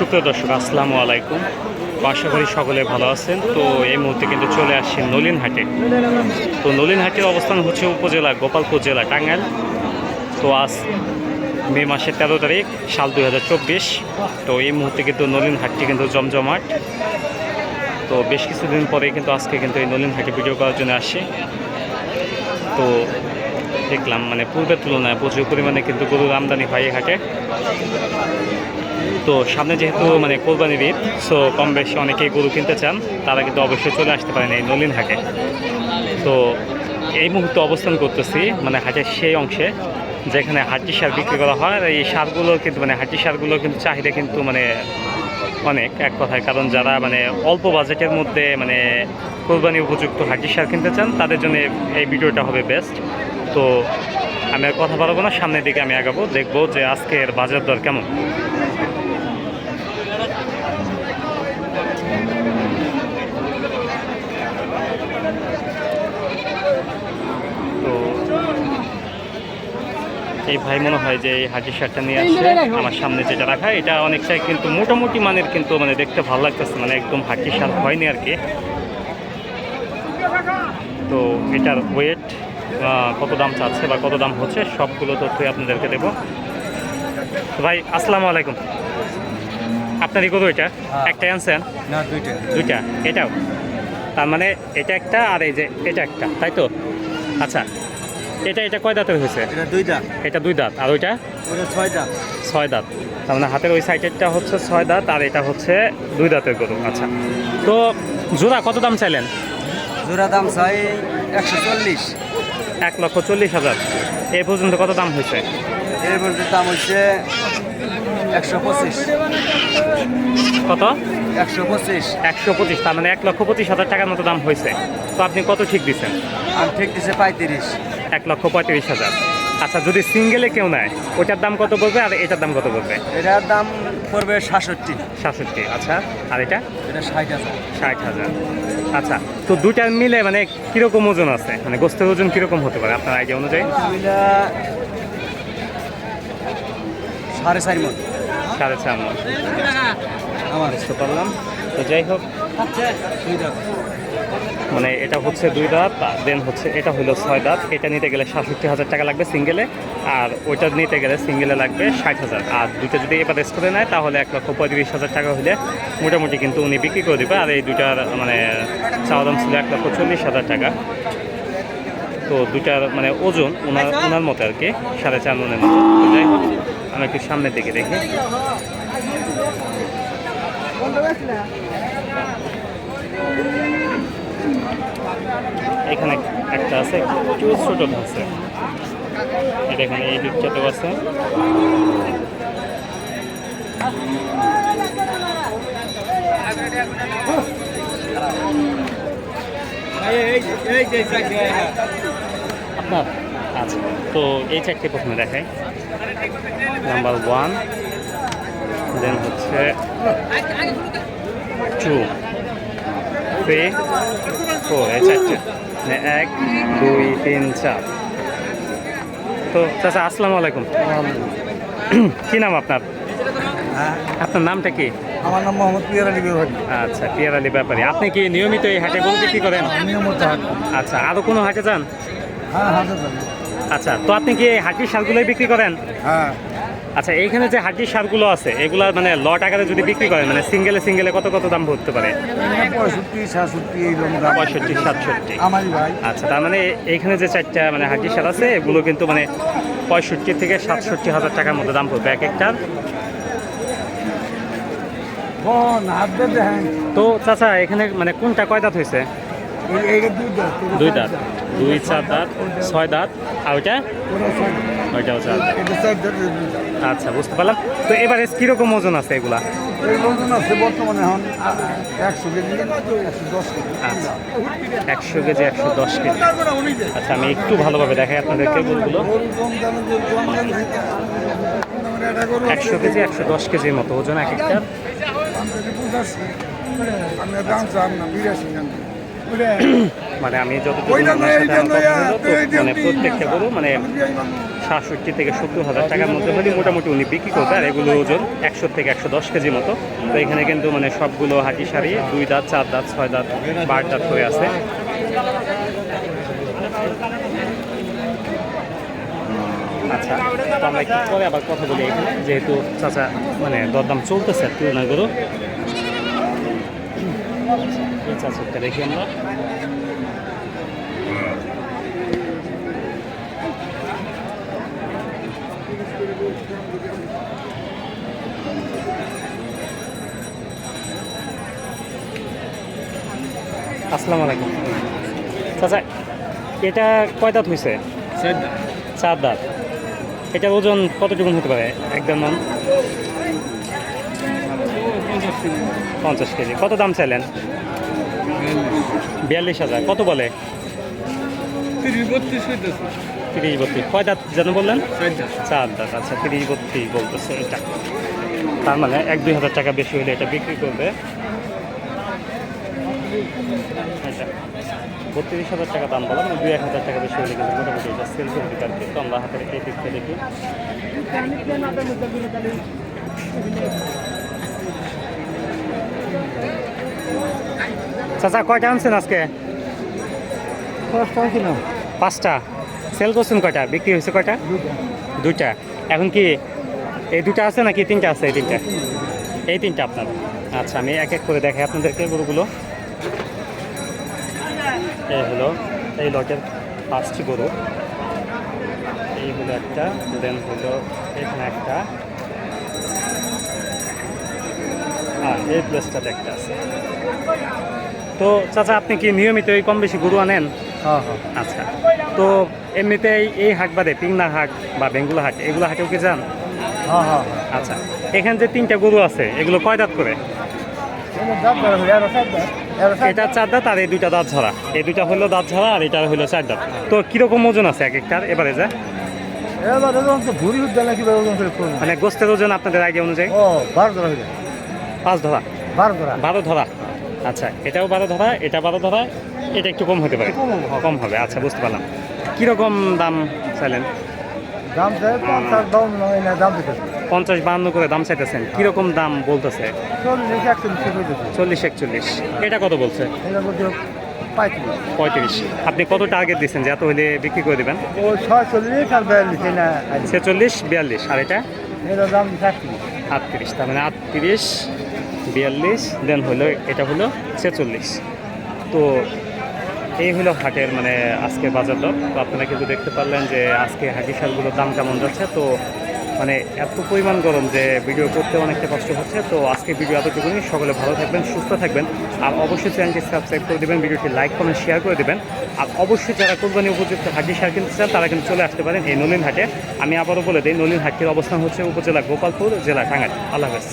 সুপ্রিয় দর্শক, আসসালামু আলাইকুম। আশা করি সকলে ভালো আছেন। তো এই মুহূর্তে কিন্তু চলে আসছি নলিনহাটে। তো নলিনহাটের অবস্থান হচ্ছে উপজেলা, গোপালপুর জেলা, টাঙ্গাইল। তো আজ মে মাসের তেরো তারিখ, সাল দুই হাজার চব্বিশ। তো এই মুহূর্তে কিন্তু নলিনহাটটি কিন্তু জমজমাট। তো বেশ কিছুদিন পরে কিন্তু আজকে কিন্তু এই নলিনহাটে ভিডিও করার জন্য আসি। তো দেখলাম মানে পূর্বের তুলনায় প্রচুর পরিমাণে কিন্তু গরুর আমদানি হয় এই হাটে। তো সামনে যেহেতু মানে কোরবানির ঈদ সো কম বেশি অনেকেই গরু কিনতে চান, তারা কিন্তু অবশ্যই চলে আসতে পারেন এই নলিন হাটে। তো এই মুহূর্তে অবস্থান করতেছি মানে হাটের সেই অংশে, যেখানে হাড্ডি সার বিক্রি করা হয়, আর এই সারগুলো কিন্তু মানে হাড্ডি সারগুলো কিন্তু চাহিদা কিন্তু মানে অনেক, এক কথায়। কারণ যারা মানে অল্প বাজেটের মধ্যে মানে কোরবানি উপযুক্ত হাড্ডি সার কিনতে চান, তাদের জন্য এই ভিডিওটা হবে বেস্ট তো আমি আর কথা বলব না, সামনের দিকে আমি আগাবো, দেখব যে আজকের বাজার দর কেমন। এই ভাই মনে হয় যে এই হাজির শার্টটা নিয়ে আসছে আমার সামনে যেটা রাখা এটা অনেকটাই কিন্তু মোটামুটি মানের কিন্তু মানে দেখতে ভালো লাগতেছে মানে একদম হাড্ডি শার্ট হয়নি আর কি। তো এটার ওয়েট কত দাম চাচ্ছে বা কত দাম হচ্ছে সবগুলো তথ্যই আপনাদেরকে দেবো। ভাই আসসালামু আলাইকুম। আপনারই কত এটা? একটাই আনছেন? না দুইটা। দুইটা? এটাও? তার মানে এটা একটা আর এই যে এটা একটা তাই তো? আচ্ছা এটা এটা কয় দাঁতের হয়েছে? এটা দুইটা এটা দুই দাঁত। আর ওইটা? ওটা ছয়টা ছয় দাঁত। তার মানে হাতের ওই সাইডেরটা হচ্ছে ছয় দাঁত আর এটা হচ্ছে দুই দাঁতের গরু। আচ্ছা। তো জোড়া কত দাম চাইলেন? জোড়া দাম চাই একশো চল্লিশ। এক লক্ষ চল্লিশ হাজার। এই পর্যন্ত কত দাম হয়েছে? এর মধ্যে দাম হচ্ছে একশো পঁচিশ। কত? একশো পঁচিশ। একশো পঁচিশ। তার মানে এক লক্ষ পঁচিশ হাজার টাকার মতো দাম হয়েছে। তো আপনি কত ঠিক দিচ্ছেন? আমি ঠিক দিছে পঁয়ত্রিশ। এক লক্ষ পঁয়ত্রিশ হাজার। আচ্ছা যদি সিঙ্গেলে কেউ নেয় ওটার দাম কত পড়বে আর এটার দাম কত পড়বে? এটার দাম পড়বে সাতষট্টি। সাতষট্টি আচ্ছা। আর এটা? এটা ষাট হাজার। ষাট হাজার। আচ্ছা তো দুটা মিলে মানে কীরকম ওজন আছে? মানে গোস্তের ওজন কীরকম হতে পারে আপনার আইডিয়া অনুযায়ী? সাড়ে চার মন। সাড়ে চার মণ। আমার বুঝতে পারলাম। তো যাই হোক। মানে এটা হচ্ছে দুই দাঁত দেন হচ্ছে এটা হলো ছয় দাঁত। এটা নিতে গেলে সাতষট্টি হাজার টাকা লাগবে সিঙ্গেলে আর ওইটা নিতে গেলে সিঙ্গেলে লাগবে ষাট হাজার। আর দুইটা যদি এবার করে নেয়, তাহলে এক লক্ষ পঁয়ত্রিশ হাজার টাকা হলে মোটামুটি কিন্তু উনি বিক্রি করে দেবে, আর এই দুইটার মানে চাওয়া দাম ছিল এক লক্ষ চল্লিশ হাজার টাকা। তো দুইটার মানে ওজন ওনার ওনার মতো আর কি, সাড়ে চার মনের মতো। যাই হোক, আমি একটু সামনের দিকে দেখি। এখানে একটা আছে, একটু ছোট আছে এটা এখানে এই দিকটাতেও আছে আপনার? আচ্ছা তো এই চারটে প্রথমে দেখাই। নাম্বার ওয়ান দেন হচ্ছে টু থ্রি ফোর এই চারটে। মানে এক দুই তিন চার। তো চাচা আসসালামু আলাইকুম। কি নাম আপনার? হ্যাঁ। আপনার নামটা কি? আমার নাম মোহাম্মদ পিয়ার আলী বিভাগী। আচ্ছা পিয়ার আলী ব্যাপারী। আপনি কি নিয়মিত এই হাটে গরু বিক্রি করেন? নিয়মিত আচ্ছা আরও কোনো হাটে যান? হ্যাঁ হাটে আচ্ছা তো আপনি কি এই হাটির সারগুলোই বিক্রি করেন? হ্যাঁ। আচ্ছা এইখানে যে হাটির সারগুলো আছে এগুলো মানে লট আকারে যদি বিক্রি করেন মানে সিঙ্গেলে সিঙ্গেলে কত কত দাম পড়তে পারে? পঁয়ষট্টি সাতষট্টি পঁয়ষট্টি সাতষট্টি। আচ্ছা তার মানে এইখানে যে চারটা মানে হাটির সার আছে এগুলো কিন্তু মানে পঁয়ষট্টি থেকে সাতষট্টি হাজার টাকার মধ্যে দাম পড়বে এক একটার। তো চাচা এখানে মানে কোনটা কয় দাঁত হয়েছে? দুই দাঁত দুই চার দাঁত ছয় দাঁত। আর ওইটা? ওইটাও চার দাঁত। আচ্ছা বুঝতে পারলাম। তো এবারে কীরকম ওজন আছে এগুলা? এই ওজন আছে একশো কেজি একশো দশ কেজি। আচ্ছা একশো কেজি একশো দশ কেজি। আচ্ছা আমি একটু ভালোভাবে দেখাই আপনাদেরকে গরুগুলো একশো কেজি একশো দশ কেজির মতো ওজন এক একটা। মানে আমি যতটুকু মানে প্রত্যেকটা গরু মানে সাতষট্টি থেকে সত্তর হাজার টাকার মধ্যে হলে মোটামুটি উনি বিক্রি করবে আর এগুলো ওজন একশো থেকে একশো দশ কেজি মতো। তো এখানে কিন্তু মানে সবগুলো হাঁটি সারি দুই দাঁত চার দাঁত ছয় দাঁত বা আট দাঁত হয়ে আছে। আচ্ছা তো আমরা একটু পরে আবার কথা বলি এখানে যেহেতু চাচা মানে দরদাম চলতেছে তুলনা এই চাচারটা দেখি আমরা। আসসালামু আলাইকুম। চাচা এটা কয় দাঁত হয়েছে চার দাঁত। এটা ওজন কতটুকু হতে পারে একদম মান? পঞ্চাশ কেজি। কত দাম চাইলেন? বিয়াল্লিশ হাজার। কত বলে? তিরিশ বত্রিশ কয় দাঁত যেন বললেন? চার দাঁত আচ্ছা তিরিশ বত্রিশ বলতেছে এটা। তার মানে এক দুই হাজার টাকা বেশি হলে এটা বিক্রি করবে। এটা বত্রিশ হাজার টাকা দাম বললাম দুই এক হাজার টাকা বেশি হলে কিন্তু মোটামুটি এটা সেল করে দিতে আর কি তো আমরা হাতের এই দিকটা দেখি। চাচা কয়টা আনছেন আজকে? পাঁচটা সেল করছেন কয়টা? বিক্রি হয়েছে কয়টা? দুইটা। এখন কি এই দুটা আছে নাকি তিনটা আছে এই তিনটা? এই তিনটা আপনার। আচ্ছা আমি এক এক করে দেখাই আপনাদেরকে গরুগুলো। এই হলো এই লটের পাঁচটি গরু। এই হলো একটা দেন হলো এখানে একটা। আর এই প্লেসটাতে একটা আছে। তো চাচা আপনি কি নিয়মিত এই কম বেশি গরু আনেন? হ্যাঁ হ্যাঁ। আচ্ছা। তো এমনিতেই এই হাট বাদে পিংনা হাট বা বেঙ্গুলা হাট এগুলো হাটেও কি যান? হ্যাঁ আচ্ছা। এখানে যে তিনটা গরু আছে এগুলো কয় দাঁত করে? এটা চার দাঁত আর এই দুইটা দাঁত ঝরা এই দুইটা হলো দাঁত ঝরা আর এটা হলো চার দাঁত। তো কীরকম ওজন আছে এক একটার এবারে যা? মানে গোস্তের ওজন আপনাদের আইডিয়া অনুযায়ী? বারো ধরা পাঁচ ধরা। বারো ধরা। বারো ধরা। আচ্ছা এটাও বারো ধরা এটা বারো ধরা এটা একটু কম হতে পারে। কম হবে। আচ্ছা বুঝতে পারলাম। কীরকম দাম চাইলেন? দাম পঞ্চাশ দাম নয় না দাম দিতেছে। পঞ্চাশ বাহান্ন করে দাম চাইতেছেন কীরকম দাম বলতেছে? চল্লিশ একচল্লিশ চল্লিশ একচল্লিশ। এটা কত বলছে? পঁয়ত্রিশ। আপনি কত টার্গেট দিচ্ছেন? যে এত হলে বিক্রি করে দেবেন। ছেচল্লিশ বিয়াল্লিশ। আর এটা? আটত্রিশ তার মানে আটত্রিশ। বিয়াল্লিশ দেন হলো এটা হলো ছেচল্লিশ। তো এই হলো হাটের মানে আজকে বাজার দর তো আপনারা কিন্তু দেখতে পারলেন যে আজকে হাঁটি শালগুলোর দাম কেমন যাচ্ছে। তো মানে এত পরিমাণ গরম যে ভিডিও করতে অনেকটা কষ্ট হচ্ছে। তো আজকে ভিডিও এতটুকুনি। সকলে ভালো থাকবেন, সুস্থ থাকবেন। আর অবশ্যই চ্যানেলটি সাবস্ক্রাইব করে দেবেন, ভিডিওটি লাইক, কমেন্ট, শেয়ার করে দেবেন। আর অবশ্যই যারা কোরবানি উপযুক্ত হাঁটি সার কিনতে চান, তারা কিন্তু চলে আসতে পারেন এই নলিন হাটে আমি আবারও বলে দিই নলিন হাটটির অবস্থান হচ্ছে উপজেলা গোপালপুর, জেলা টাঙ্গাইল। আল্লাহ হাফেজ।